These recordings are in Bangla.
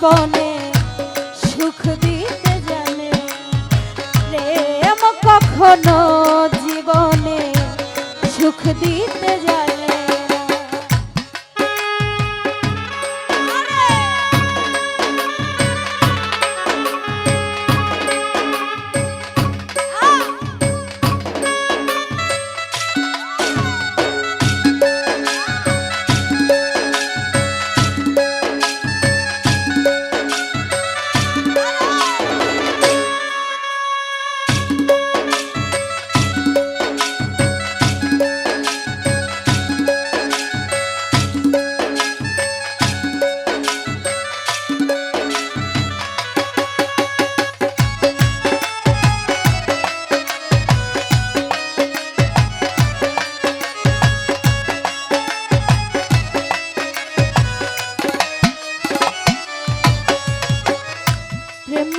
জীবন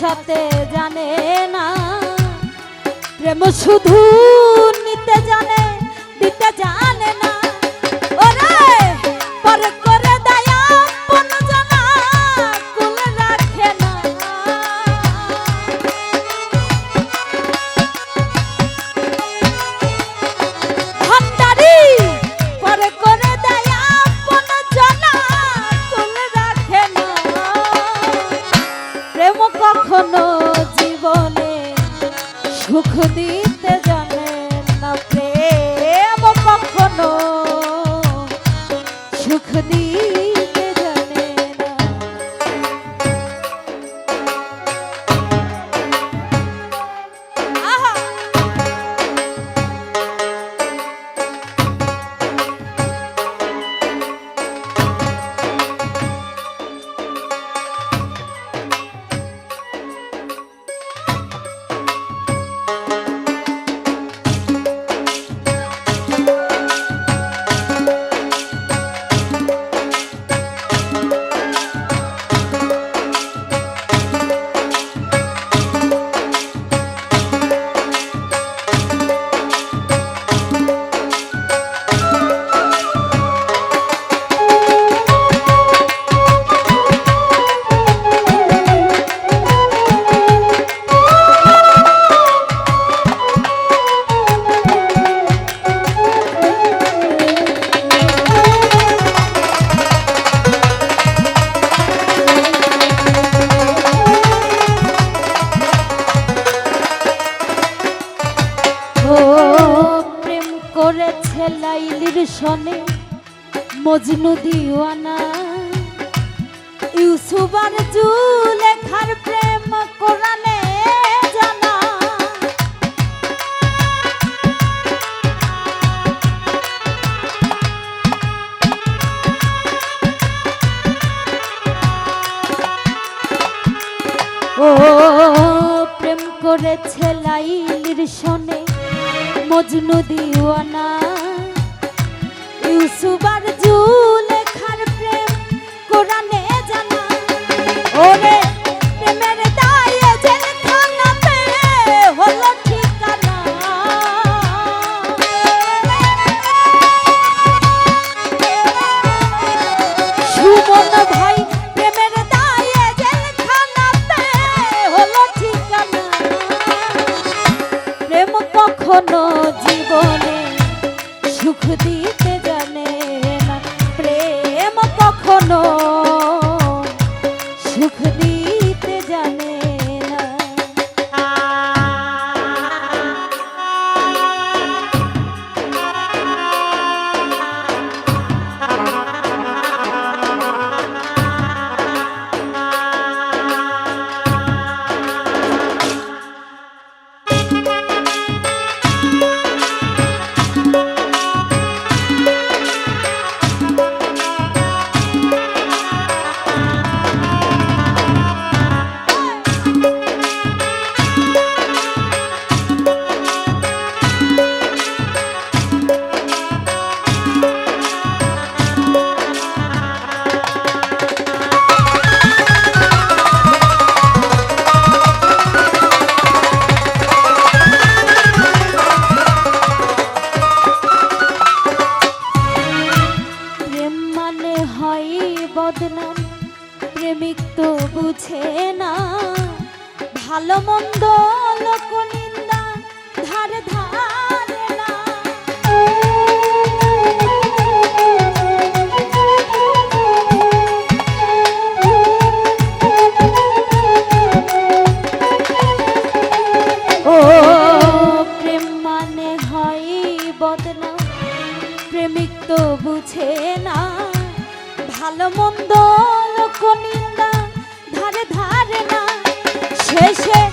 সাথে জানে না। প্রেম শুধু নিতে জানে দিতে জানে না। ওরে পরে সুখ দিয়ে সনে মজনু দিওয়ানা। ইউসুবার প্রেম কোরআনে ও প্রেম করেছে লাইলির সনে মজনু দিওয়ানা। ভাই ভালো মন্দ লোক নিন্দা ধারে ধারে না। ও প্রেম মানে হয় বদনা প্রেমিক তো বুঝে না। ভালো মন্দ লোক নিন্দা শেষে